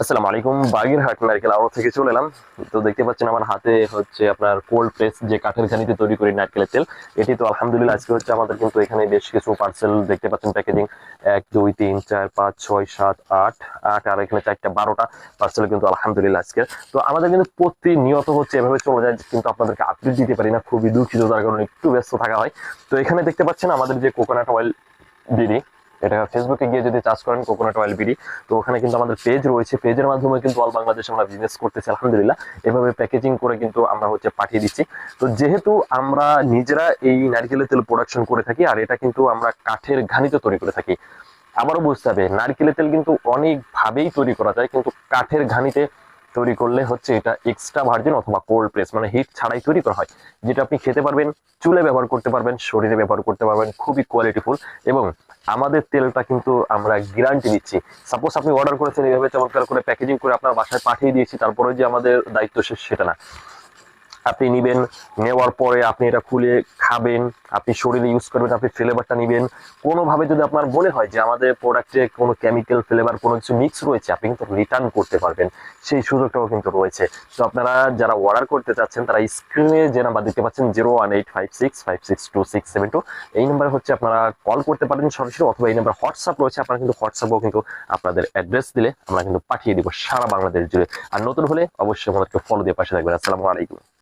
আসসালামু আলাইকুম, বাগেরহাট নারকেল আড়ত থেকে চলে এলাম। তো দেখতে পাচ্ছেন আমার হাতে হচ্ছে আপনার কোল্ড প্রেস যে কাঠের ঘানিতে তৈরি করি নারকেলের তেল, এটি তো আলহামদুলিল্লাহ আজকে হচ্ছে আমাদের কিন্তু এখানে বেশ কিছু পার্সেল দেখতে পাচ্ছেন প্যাকেজিং এক, দুই, তিন, চার, পাঁচ, ছয়, সাত, আট আট আর এখানে চারটা, বারোটা পার্সেল কিন্তু আলহামদুলিল্লাহ আজকে। তো আমাদের কিন্তু প্রতিনিয়ত হচ্ছে এভাবে চলে যায়, কিন্তু আপনাদেরকে আপডেট দিতে পারি না, খুবই দুঃখিত তার কারণে একটু ব্যস্ত থাকা হয়। তো এখানে দেখতে পাচ্ছেন আমাদের যে কোকোনাট অয়েল বিডি এটা ফেসবুকে গিয়ে যদি চার্জ করেন কোকোনাট অয়েল বিডি, তো ওখানে কিন্তু আমাদের পেজ রয়েছে। পেজের মাধ্যমে কিন্তু অল বাংলাদেশ আমরা বিজনেস করতেছি, আলহামদুলিল্লাহ। এভাবে প্যাকেজিং করে কিন্তু আমরা হচ্ছে পাঠিয়ে দিচ্ছি। তো যেহেতু আমরা নিজেরা এই নারকেলের তেল প্রোডাকশন করে থাকি, আর এটা কিন্তু আমরা কাঠের ঘানিতে তৈরি করে থাকি। আবারও বুঝতে হবে, নারকেলের তেল কিন্তু অনেকভাবেই তৈরি করা যায়, কিন্তু কাঠের ঘানিতে তৈরি করলে হচ্ছে এটা এক্সট্রা ভার্জিন অথবা কোল্ড প্রেস মানে হিট ছাড়াই তৈরি করা হয়। যেটা আপনি খেতে পারবেন, চুলে ব্যবহার করতে পারবেন, শরীরে ব্যবহার করতে পারবেন, খুবই কোয়ালিটিফুল এবং আমাদের তেলটা কিন্তু আমরা গ্যারান্টি দিচ্ছি। সাপোজ আপনি অর্ডার করেছেন, এইভাবে চমৎকার করে প্যাকেজিং করে আপনার বাসায় পাঠিয়ে দিয়েছি, তারপরে যে আমাদের দায়িত্ব শেষ সেটা না। আপনি নিবেন, নেওয়ার পরে আপনি এটা খুলে খাবেন, আপনি শরীরে ইউজ করবেন, আপনি ফ্লেভারটা নিবেন। কোনোভাবে যদি আপনার মনে হয় যে আমাদের প্রোডাক্টে কোনো কেমিক্যাল ফ্লেভার কোনো কিছু মিক্স রয়েছে, আপনি কিন্তু রিটার্ন করতে পারবেন। সেই সুযোগটাও কিন্তু রয়েছে। তো আপনারা যারা অর্ডার করতে চাচ্ছেন, তারা স্ক্রিনে যে নাম্বার দিতে পাচ্ছেন zero one eight five six five six two six seven two এই নাম্বারে হচ্ছে আপনারা কল করতে পারেন সরাসরি, অথবা এই নাম্বার হোয়াটসঅ্যাপ রয়েছে, আপনারা কিন্তু হোয়াটসঅ্যাপেও কিন্তু আপনাদের অ্যাড্রেস দিলে আমরা কিন্তু পাঠিয়ে দিব সারা বাংলাদেশ জুড়ে। আর নতুন হলে অবশ্যই আমাদেরকে ফলো দিয়ে পাশে থাকবেন। আসসালামু আলাইকুম।